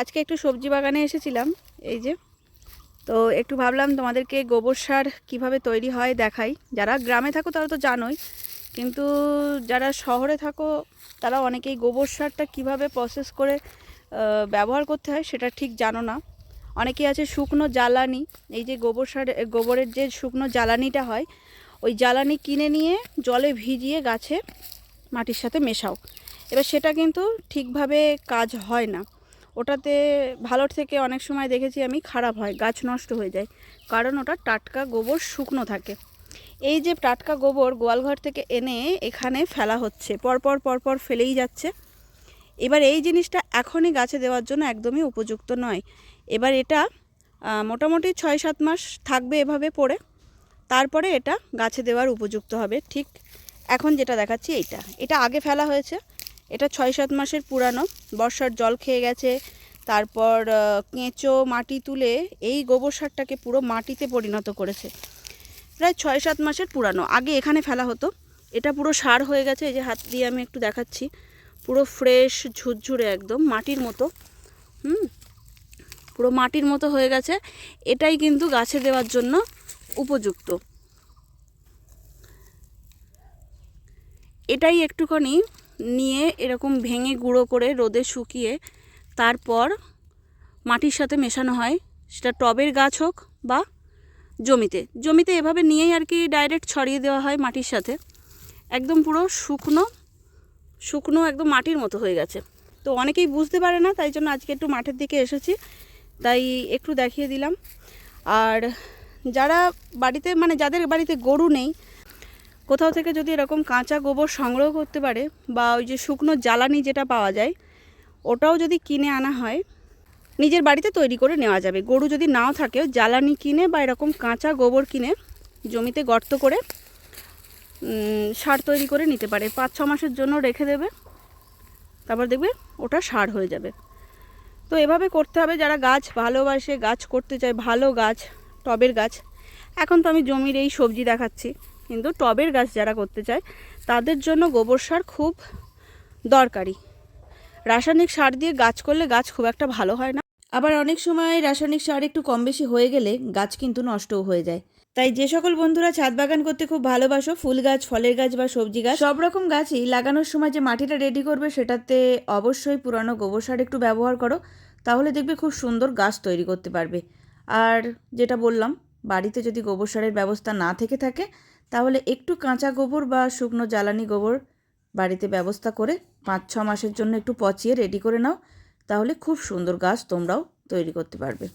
আজকে একটু সবজি বাগানে এসেছিলাম, এই যে। তো একটু ভাবলাম তোমাদেরকে গোবর সার কীভাবে তৈরি হয় দেখাই। যারা গ্রামে থাকো তারা তো জানোই, কিন্তু যারা শহরে থাকো তারা অনেকেই গোবর সারটা কীভাবে প্রসেস করে ব্যবহার করতে হয় সেটা ঠিক জানো না। অনেকেই আছে শুকনো জ্বালানি, এই যে গোবর সার, গোবরের যে শুকনো জ্বালানিটা হয়, ওই জ্বালানি কিনে নিয়ে জলে ভিজিয়ে গাছে মাটির সাথে মেশাও। এবার সেটা কিন্তু ঠিকভাবে কাজ হয় না। ওটাতে ভালোর থেকে অনেক সময় দেখেছি আমি খারাপ হয়, গাছ নষ্ট হয়ে যায়। কারণ ওটা টাটকা গোবর শুকনো থাকে। এই যে টাটকা গোবর গোয়ালঘর থেকে এনে এখানে ফেলা হচ্ছে, পরপর পরপর ফেলেই যাচ্ছে। এবার এই জিনিসটা এখনই গাছে দেওয়ার জন্য একদমই উপযুক্ত নয়। এবার এটা মোটামুটি ছয় সাত মাস থাকবে এভাবে পড়ে। তারপরে এটা গাছে দেওয়ার উপযুক্ত হবে। ঠিক এখন যেটা দেখাচ্ছি এইটা। এটা আগে ফেলা হয়েছে। এটা ছয় সাত মাসের পুরানো। বর্ষার জল খেয়ে গেছে। তারপর কেঁচো, মাটি তুলে এই গোবর সারটাকে পুরো মাটিতে পরিণত করেছে। প্রায় ছয় সাত মাসের পুরানো। আগে এখানে ফেলা হতো। এটা পুরো সার হয়ে গেছে। এই যে হাত দিয়ে আমি একটু দেখাচ্ছি। পুরো ফ্রেশ, ঝুরঝুরে একদম মাটির মতো। হুম? পুরো মাটির মতো হয়ে গেছে। এটাই কিন্তু গাছে দেওয়ার জন্য উপযুক্ত। এটাই একটুখানি নিয়ে এরকম ভেঙে গুঁড়ো করে রোদে শুকিয়ে তারপর মাটির সাথে মেশানো হয়। সেটা টবের গাছ হোক বা জমিতে। জমিতে এভাবে নিয়েই আর কি ডাইরেক্ট ছড়িয়ে দেওয়া হয় মাটির সাথে। একদম পুরো শুকনো শুকনো একদম মাটির মতো হয়ে গেছে। তো অনেকেই বুঝতে পারে না, তাই জন্য আজকে একটু মাঠের দিকে এসেছি। তাই একটু দেখিয়ে দিলাম। আর যারা বাড়িতে মানে যাদের বাড়িতে গরু নেই কোথাও থেকে যদি এরকম কাঁচা গোবর সংগ্রহ করতে পারে বা ওই যে শুকনো জ্বালানি যেটা পাওয়া যায়, ওটাও যদি কিনে আনা হয়, নিজের বাড়িতে তৈরি করে নেওয়া যাবে। গরু যদি নাও থাকে, জ্বালানি কিনে বা এরকম কাঁচা গোবর কিনে জমিতে গর্ত করে সার তৈরি করে নিতে পারে। পাঁচ, ছ মাসের জন্য রেখে দেবে, তারপর দেখবে ওটা সার হয়ে যাবে। তো এভাবে করতে হবে। যারা গাছ ভালোবাসে, গাছ করতে চায়, ভালো গাছ, টবের গাছ, এখন তো আমি জমির এই সবজি দেখাচ্ছি। কিন্তু টবের গাছ যারা করতে চায়, তাদের জন্য গোবর সার খুব দরকারি। রাসায়নিক সার দিয়ে গাছ করলে গাছ খুব একটা ভালো হয় না। আবার অনেক সময় রাসায়নিক সার একটু কম বেশি হয়ে গেলে গাছ কিন্তু নষ্টও হয়ে যায়। তাই যে সকল বন্ধুরা ছাদ বাগান করতে খুব ভালোবাসো, ফুল গাছ, ফলের গাছ বা সবজি গাছ, সব রকম গাছই লাগানোর সময় যে মাটিটা রেডি করবে সেটাতে অবশ্যই পুরানো গোবর সার একটু ব্যবহার করো, তাহলে দেখবে খুব সুন্দর গাছ তৈরি করতে পারবে। আর যেটা বললাম, বাড়িতে যদি গোবর সারের ব্যবস্থা না থেকে থাকে তাহলে একটু কাঁচা গোবর বা শুকনো জ্বালানি গোবর বাড়িতে ব্যবস্থা করে পাঁচ ছ মাসের জন্য একটু পচিয়ে রেডি করে নাও। তাহলে খুব সুন্দর গাছ তোমরাও তৈরি করতে পারবে।